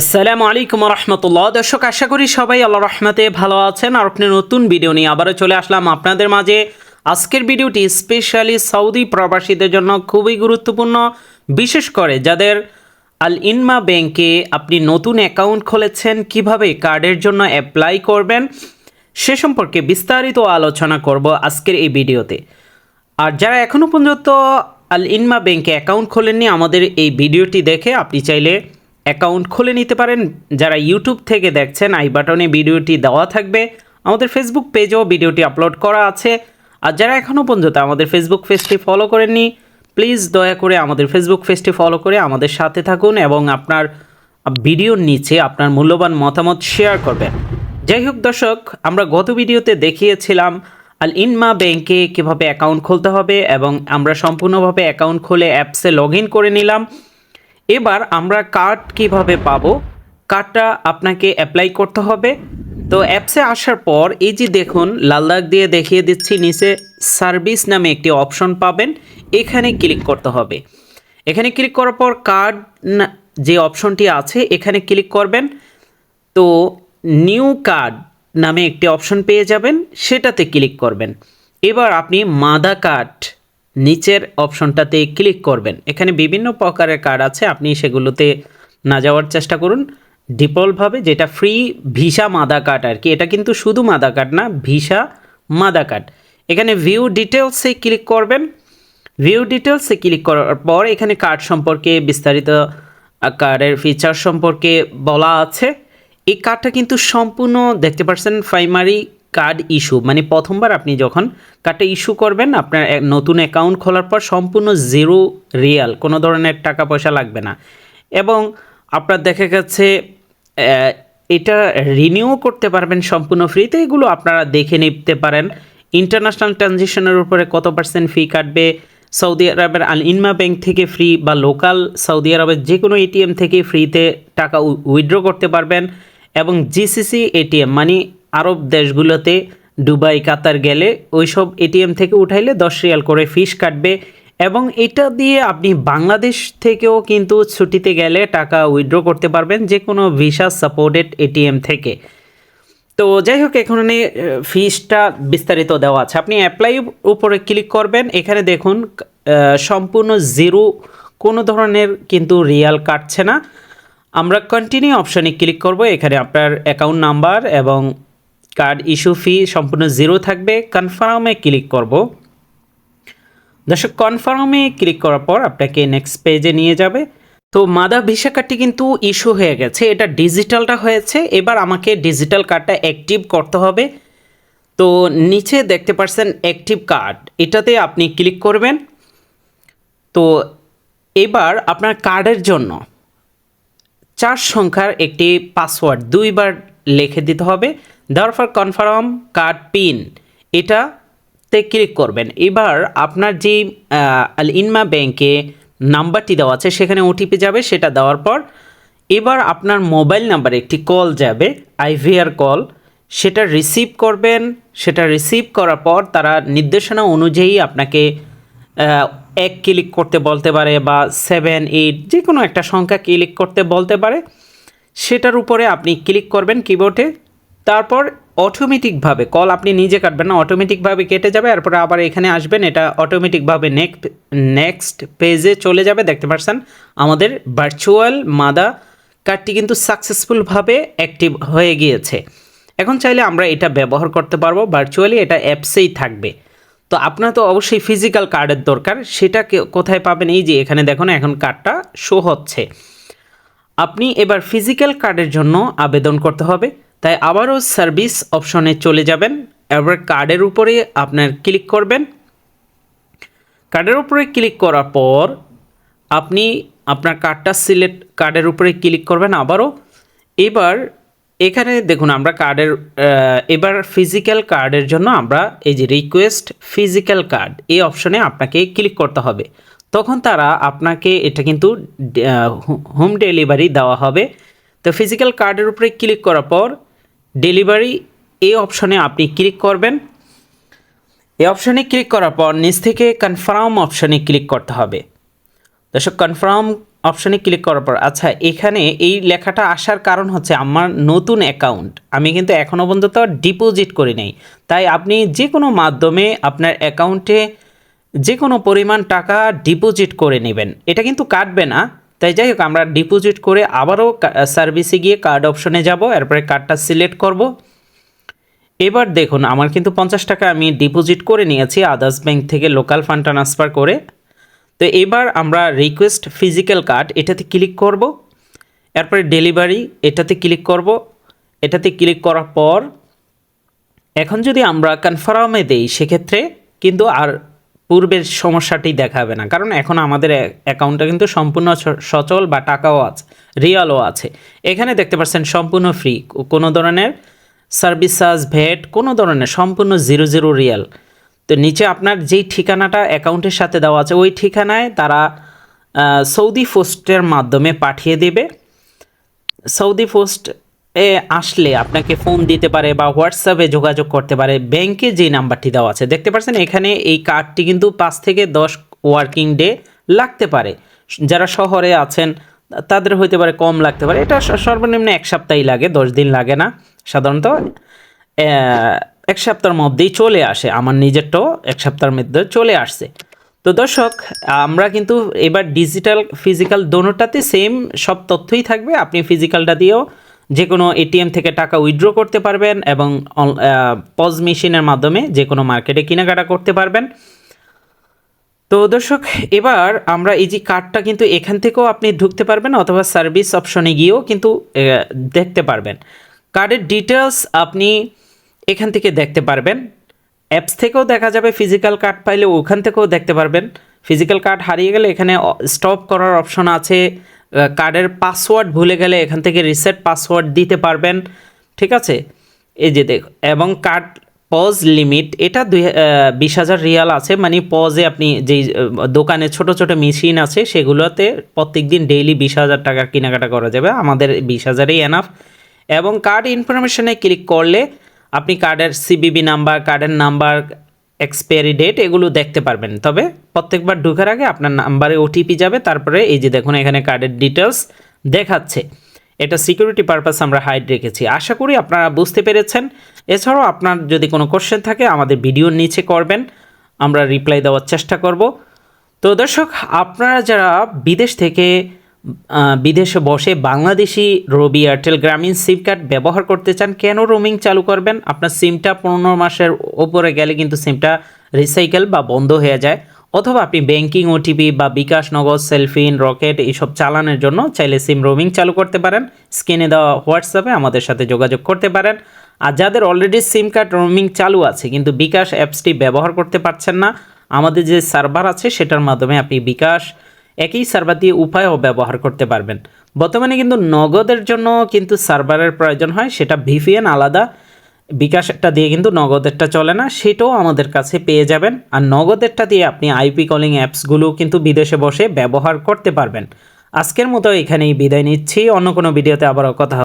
আসসালামু আলাইকুম রহমতুল্লাহ দর্শক, আশা করি সবাই আল্লাহ রহমতে ভালো আছেন। আর আপনি নতুন ভিডিও নিয়ে আবারও চলে আসলাম আপনাদের মাঝে। আজকের ভিডিওটি স্পেশালি সৌদি প্রবাসীদের জন্য খুবই গুরুত্বপূর্ণ, বিশেষ করে যাদের আল ইনমা ব্যাংকে আপনি নতুন অ্যাকাউন্ট খুলেছেন, কীভাবে কার্ডের জন্য অ্যাপ্লাই করবেন, সে সম্পর্কে বিস্তারিত আলোচনা করব আজকের এই ভিডিওতে। আর যারা এখনও পর্যন্ত আল ইনমা ব্যাংকে অ্যাকাউন্ট খোলেননি, আমাদের এই ভিডিওটি দেখে আপনি চাইলে অ্যাকাউন্ট খুলে নিতে পারেন। যারা ইউটিউব থেকে দেখছেন, আই বাটনে ভিডিওটি দেওয়া থাকবে। আমাদের ফেসবুক পেজেও ভিডিওটি আপলোড করা আছে। আর যারা এখনও পর্যন্ত আমাদের ফেসবুক পেজটি ফলো করেননি প্লিজ দয়া করে আমাদের ফেসবুক পেজটি ফলো করে আমাদের সাথে থাকুন এবং আপনার ভিডিওর নিচে আপনার মূল্যবান মতামত শেয়ার করবেন। যাই হোক দর্শক, আমরা গত ভিডিওতে দেখিয়েছিলাম আল ইনমা ব্যাংকে কীভাবে অ্যাকাউন্ট খুলতে হবে এবং আমরা সম্পূর্ণভাবে অ্যাকাউন্ট খুলে অ্যাপসে লগ করে নিলাম। এবার আমরা কার্ড কীভাবে পাবো? কার্ডটা আপনাকে অ্যাপ্লাই করতে হবে। তো অ্যাপসে আসার পর এই যে দেখুন, লাল দাগ দিয়ে দেখিয়ে দিচ্ছি, নিচে সার্ভিস নামে একটি অপশন পাবেন। এখানে ক্লিক করতে হবে। এখানে ক্লিক করার পর কার্ড যে অপশনটি আছে, এখানে ক্লিক করবেন। তো নিউ কার্ড নামে একটি অপশন পেয়ে যাবেন, সেটাতে ক্লিক করবেন। এবার আপনি মাদা কার্ড নিচের অপশনটাতে ক্লিক করবেন। এখানে বিভিন্ন প্রকারের কার্ড আছে, আপনি সেগুলোতে না যাওয়ার চেষ্টা করুন। ডিফল্টভাবে যেটা ফ্রি ভিসা মাদা কার্ড আর কি, এটা কিন্তু শুধু মাদা কার্ড না ভিসা মাদা কার্ড এখানে ভিউ ডিটেলসে ক্লিক করবেন। ভিউ ডিটেলসে ক্লিক করার পর এখানে কার্ড সম্পর্কে বিস্তারিত কার্ডের ফিচার সম্পর্কে বলা আছে। এই কার্ডটা কিন্তু সম্পূর্ণ, দেখতে পাচ্ছেন প্রাইমারি কার্ড ইস্যু মানে প্রথমবার আপনি যখন কার্ডটা ইস্যু করবেন, আপনার নতুন অ্যাকাউন্ট খোলার পর সম্পূর্ণ জিরো রিয়াল কোনো ধরনের টাকা পয়সা লাগবে না। এবং আপনার দেখা গেছে এটা রিনিউ করতে পারবেন সম্পূর্ণ ফ্রিতে এগুলো আপনারা দেখে নিতে পারেন। ইন্টারন্যাশনাল ট্রানজেকশনের উপরে কত পার্সেন্ট ফি কাটবে? সৌদি আরবের আল ইনমা ব্যাংক থেকে ফ্রি বা লোকাল সৌদি আরবের যে কোনো এটিএম থেকে ফ্রিতে টাকা উইথড্র করতে পারবেন। এবং জিসিসি এটিএম মানে আরব দেশগুলোতে দুবাই, কাতার গেলে ওইসব এটিএম থেকে উঠাইলে দশ রিয়াল করে ফিস কাটবে এবং এটা দিয়ে আপনি বাংলাদেশ থেকেও কিন্তু ছুটিতে গেলে টাকা উইথড্র করতে পারবেন যে কোনো ভিসা সাপোর্টেড এটিএম থেকে। তো যাই হোক, এখানে ফিসটা বিস্তারিত দেওয়া আছে। আপনি অ্যাপ্লাই উপরে ক্লিক করবেন। এখানে দেখুন সম্পূর্ণ জিরো কোনো ধরনের কিন্তু রিয়াল কাটছে না। আমরা কন্টিনিউ অপশানে ক্লিক করব। এখানে আপনার অ্যাকাউন্ট নাম্বার এবং কার্ড ইস্যু ফি সম্পূর্ণ জিরো থাকবে। কনফার্মে ক্লিক করব। দর্শক কনফার্মে ক্লিক করার পর আপনাকে নেক্সট পেজে নিয়ে যাবে। তো মাদা ভিসা কার্ডটি কিন্তু ইস্যু হয়ে গেছে। এটা ডিজিটালটা হয়েছে। এবার আমাকে ডিজিটাল কার্ডটা অ্যাক্টিভ করতে হবে। তো নিচে দেখতে পাচ্ছেন অ্যাক্টিভ কার্ড এটাতে আপনি ক্লিক করবেন। তো এবার আপনার কার্ডের জন্য চার সংখ্যার একটি পাসওয়ার্ড দুইবার লিখে দিতে হবে। দেওয়ার পর কনফার্ম কার্ড পিন এটাতে ক্লিক করবেন। এবার আপনার যে ইনমা ব্যাংকে নাম্বারটি দেওয়া আছে, সেখানে ওটিপি যাবে, সেটা দেওয়ার পর এবার আপনার মোবাইল নাম্বারে একটি কল যাবে আইভিআর কল। সেটা রিসিভ করবেন, সেটা রিসিভ করার পর তারা নির্দেশনা অনুযায়ী আপনাকে এক ক্লিক করতে বলতে পারে বা সেভেন এইট যে কোনো একটা সংখ্যা ক্লিক করতে বলতে পারে। সেটার উপরে আপনি ক্লিক করবেন কিবোর্ডে তারপর অটোমেটিকভাবে কল আপনি নিজে কাটবেন না অটোমেটিকভাবে কেটে যাবে, এরপরে আবার এখানে আসবেন, এটা অটোমেটিকভাবে নেক্সট নেক্সট পেজে চলে যাবে, দেখতে পাচ্ছেন? আমাদের ভার্চুয়াল মাদা কার্ডটি কিন্তু সাকসেসফুলভাবে অ্যাক্টিভ হয়ে গিয়েছে। এখন চাইলে আমরা এটা ব্যবহার করতে পারব ভার্চুয়ালি এটা অ্যাপসেই থাকবে। তো আপনার তো অবশ্যই ফিজিক্যাল কার্ডের দরকার, সেটা কোথায় পাবেন? এই যে এখানে দেখুন, এখন কার্ডটা শো হচ্ছে। আপনি এবার ফিজিক্যাল কার্ডের জন্য আবেদন করতে হবে। তাই আবারও সার্ভিস অপশনে চলে যাবেন, এবার কার্ডের উপরে আপনার ক্লিক করবেন। কার্ডের উপরে ক্লিক করার পর আপনি আপনার কার্ডটা সিলেক্ট কার্ডের উপরে ক্লিক করবেন আবারও। এবার এখানে দেখুন আমরা কার্ডের এবার ফিজিক্যাল কার্ডের জন্য আমরা এই যে রিকোয়েস্ট ফিজিক্যাল কার্ড এই অপশনে আপনাকে ক্লিক করতে হবে। তখন তারা আপনাকে এটা কিন্তু হোম ডেলিভারি দেওয়া হবে। তো ফিজিক্যাল কার্ডের উপরে ক্লিক করার পর ডেলিভারি এই অপশনে আপনি ক্লিক করবেন। এই অপশনে ক্লিক করার পর নিচ থেকে কনফার্ম অপশনে ক্লিক করতে হবে। দর্শক কনফার্ম অপশনে ক্লিক করার পর আচ্ছা এখানে এই লেখাটা আসার কারণ হচ্ছে আমার নতুন অ্যাকাউন্ট আমি কিন্তু এখনও পর্যন্ত ডিপোজিট করি নাই। তাই আপনি যে কোনো মাধ্যমে আপনার অ্যাকাউন্টে যে কোনো পরিমাণ টাকা ডিপোজিট করে নেবেন। এটা কিন্তু কাটবে না। তাই যাই হোক, আমরা ডিপোজিট করে আবারও সার্ভিসে গিয়ে কার্ড অপশনে যাব, এরপরে কার্ডটা সিলেক্ট করব। এবার দেখুন, আমার কিন্তু পঞ্চাশ টাকা আমি ডিপোজিট করে নিয়েছি আদার্স ব্যাংক থেকে লোকাল ফান্ড ট্রান্সফার করে। তো এবার আমরা রিকোয়েস্ট ফিজিক্যাল কার্ড এটাতে ক্লিক করব। এরপরে ডেলিভারি এটাতে ক্লিক করব। এটাতে ক্লিক করার পর, এখন যদি আমরা কনফার্মে দেই, সেক্ষেত্রে কিন্তু আর পূর্বের সমস্যাটি দেখাবে না। কারণ এখন আমাদের অ্যাকাউন্টটা কিন্তু সম্পূর্ণ সচল বা টাকাও আছে রিয়ালও আছে। এখানে দেখতে পাচ্ছেন সম্পূর্ণ ফ্রি কোনো ধরনের সার্ভিস চার্জ ভ্যাট কোনো ধরনের সম্পূর্ণ জিরো জিরো রিয়াল তো নিচে আপনার যেই ঠিকানাটা অ্যাকাউন্টের সাথে দেওয়া আছে, ওই ঠিকানায় তারা সৌদি পোস্টের মাধ্যমে পাঠিয়ে দেবে। সৌদি পোস্ট এ আসলে আপনাকে ফোন দিতে পারে বা হোয়াটসঅ্যাপে যোগাযোগ করতে পারে ব্যাংকে যে নাম্বারটি দেওয়া আছে, দেখতে পাচ্ছেন এখানে এই কার্ডটি কিন্তু পাঁচ থেকে দশ ওয়ার্কিং ডে লাগতে পারে। যারা শহরে আছেন, তাদের হইতে পারে কম লাগতে পারে। এটা সর্বনিম্ন এক সপ্তাহই লাগে, দশ দিন লাগে না। সাধারণত এক সপ্তাহের মধ্যেই চলে আসে। আমার নিজেরটাও এক সপ্তাহের মধ্যে চলে আসছে। তো দর্শক, আমরা কিন্তু এবার ডিজিটাল ফিজিক্যাল দোনোটাতে সেম সব তথ্যই থাকবে। আপনি ফিজিক্যালটা দিয়েও যে কোনো এটিএম থেকে টাকা উইথড্র করতে পারবেন এবং পজ মেশিনের মাধ্যমে যে কোনো মার্কেটে কেনাকাটা করতে পারবেন। তো দর্শক, এবার আমরা এই যে কার্ডটা কিন্তু এখান থেকেও আপনি ঢুকতে পারবেন অথবা সার্ভিস অপশনে গিয়েও কিন্তু দেখতে পারবেন। কার্ডের ডিটেলস আপনি এখান থেকে দেখতে পারবেন। অ্যাপস থেকেও দেখা যাবে ফিজিক্যাল কার্ড পাইলে ওখান থেকেও দেখতে পারবেন। ফিজিক্যাল কার্ড হারিয়ে গেলে এখানে স্টপ করার অপশন আছে। কার্ডের পাসওয়ার্ড ভুলে গেলে এখান থেকে রিসেট পাসওয়ার্ড দিতে পারবেন। ঠিক আছে? এই যে দেখ, এবং কার্ড পজ লিমিট এটা দুই বিশ হাজার রিয়াল আছে। মানে পজে আপনি যেই দোকানে ছোট ছোট মেশিন আছে, সেগুলোতে প্রত্যেক দিন ডেইলি বিশ হাজার টাকা কেনাকাটা করা যাবে। আমাদের বিশ হাজারই এনাফ এবং কার্ড ইনফরমেশনে ক্লিক করলে আপনি কার্ডের সিবিবি নাম্বার কার্ডের নাম্বার এক্সপায়ারি ডেট এগুলো দেখতে পারবেন। তবে প্রত্যেকবার ঢোকার আগে আপনার নাম্বারে ওটিপি যাবে, তারপরে এই যে দেখুন এখানে কার্ডের ডিটেলস দেখাচ্ছে। এটা সিকিউরিটি পারপাস আমরা হাইড রেখেছি। আশা করি আপনারা বুঝতে পেরেছেন। এছাড়াও আপনার যদি কোনো কোশ্চেন থাকে, আমাদের ভিডিওর নিচে করবেন। আমরা রিপ্লাই দেওয়ার চেষ্টা করব। তো দর্শক, আপনারা যারা বিদেশ থেকে বিদেশে বসে বাংলাদেশি রবি এয়ারটেল গ্রামীণ সিম কার্ড ব্যবহার করতে চান, কেন রোমিং চালু করবেন? আপনার সিমটা পনেরো মাসের ওপরে গেলে কিন্তু সিমটা রিসাইকেল বা বন্ধ হয়ে যায়। অথবা আপনি ব্যাংকিং ওটিপি বা বিকাশ, নগদ সেলফিন রকেট এইসব চালানোর জন্য চাইলে সিম রোমিং চালু করতে পারেন। স্ক্রিনে দেওয়া হোয়াটসঅ্যাপে আমাদের সাথে যোগাযোগ করতে পারেন। আর যাদের অলরেডি সিম কার্ড রোমিং চালু আছে, কিন্তু বিকাশ অ্যাপসটি ব্যবহার করতে পারছেন না, আমাদের যে সার্ভার আছে, সেটার মাধ্যমে আপনি বিকাশ একই সার্ভার দিয়ে উপায়ও ব্যবহার করতে পারবেন। বর্তমানে কিন্তু নগদের জন্য কিন্তু সার্ভারের প্রয়োজন হয়, সেটা ভিপিএন আলাদা। বিকাশটা দিয়ে কিন্তু নগদেরটা চলে না, সেটাও আমাদের কাছে পেয়ে যাবেন। আর নগদেরটা দিয়ে আপনি আইপি কলিং অ্যাপসগুলো কিন্তু বিদেশে বসে ব্যবহার করতে পারবেন। আজকের মতো এখানেই বিদায় নিচ্ছি, অন্য কোনো ভিডিওতে আবারও কথা।